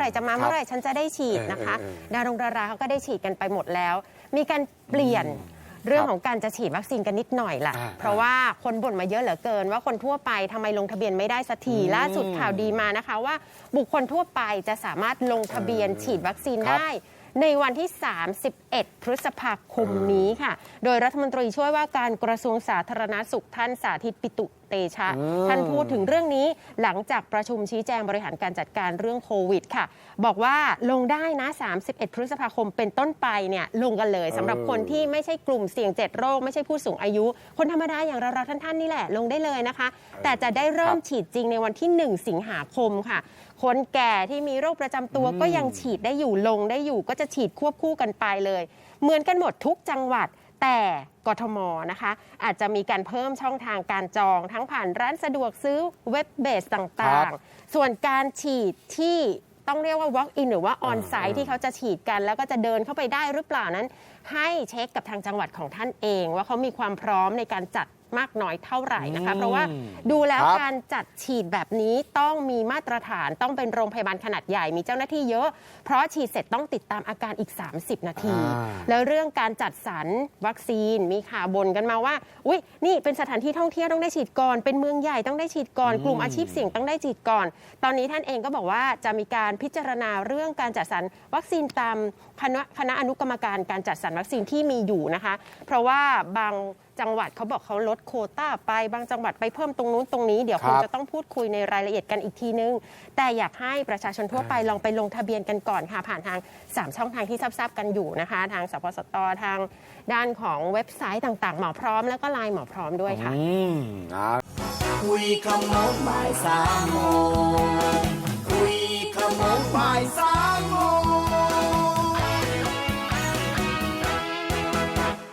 ไหร่จะมาเมื่อไหร่ฉันจะได้ฉีดนะคะเออเออเออดารงดาราเขาก็ได้ฉีดกันไปหมดแล้ว มีการเปลี่ยนเรื่องของการจะฉีดวัคซีนกันนิดหน่อยล่ะอ่าเพราะว่าคนบ่นมาเยอะเหลือเกิน ว่าคนทั่วไปทำไมลงทะเบียนไม่ได้สักทีอืมล่าสุดข่าวดีมานะคะว่าบุคคลทั่วไปจะสามารถลงทะเบียนฉีดวัคซีนครับได้ในวันที่ 31 พฤษภาคมนี้ค่ะ โดยรัฐมนตรีช่วยว่าการกระทรวงสาธารณสุขท่านสาธิตปิตุ เตชะอืมท่านพูดถึงเรื่องนี้หลังจากประชุมชี้แจงบริหารการจัดการเรื่องโควิดค่ะ บอกว่าลงได้นะ 31 พฤษภาคมเป็นต้นไปเนี่ยลงกันเลยสำหรับคนที่ไม่ใช่กลุ่มเสี่ยง 7 โรค ไม่ใช่ผู้สูงอายุ คนธรรมดาอย่างเราๆท่านๆนี่แหละลงได้เลยนะคะ แต่จะได้เริ่มฉีดจริงในวันที่ 1 สิงหาคมค่ะคนแก่ที่มีโรคประจำตัวก็ยังฉีดได้อยู่ลงได้อยู่ ก็จะฉีดควบคู่กันไปเลย เหมือนกันหมดทุกจังหวัด แต่กทมนะคะ อาจจะมีการเพิ่มช่องทางการจอง ทั้งผ่านร้านสะดวกซื้อเว็บเบสต่างๆ ส่วนการฉีดที่ต้องเรียกว่า walk in หรือว่า on site ที่เขาจะฉีดกัน แล้วก็จะเดินเข้าไปได้หรือเปล่านั้น ให้เช็คกับทางจังหวัดของท่านเอง ว่าเขามีความพร้อมในการจัด มากน้อยเท่าไหร่นะคะอืมเพราะว่าดูแล้วครับ การจัดฉีดแบบนี้ต้องมีมาตรฐานต้องเป็นโรงพยาบาลขนาดใหญ่มีเจ้าหน้าที่เยอะ เพราะฉีดเสร็จต้องติดตามอาการอีก 30 นาที อ่า แล้วเรื่องการจัดสรรวัคซีนมีข่าวบนกันมาว่า อุ้ยนี่เป็นสถานที่ท่องเที่ยวต้องได้ฉีดก่อน เป็นเมืองใหญ่ต้องได้ฉีดก่อน กลุ่มอาชีพเสี่ยงต้องได้ฉีดก่อน ตอนนี้ท่านเองก็บอกว่าจะมีการพิจารณาเรื่องการจัดสรรวัคซีนตามคณะคณะอนุกรรมการการจัดสรรวัคซีนที่มีอยู่นะคะ เพราะว่าบาง จังหวัดเขาบอกเขาลดโควต้าไปบางจังหวัดไปเพิ่มตรงนู้นตรงนี้เดี๋ยวคครับงบจะต้องพูดคุยในรายละเอียดกันอีกทีนึง แต่อยากให้ประชาชนทั่วไปลองไปลงทะเบียนกันก่อนค่ะ ผ่านทาง 3 ช่องทางที่ทราบๆกันอยู่นะคะ ทางสปสตทางด้านของเว็บไซต์ต่างๆ หมอพร้อมแล้วก็ไลน์หมอพร้อมด้วยค่ะอืมอ่าคุยขโมงบ่ายสามโมง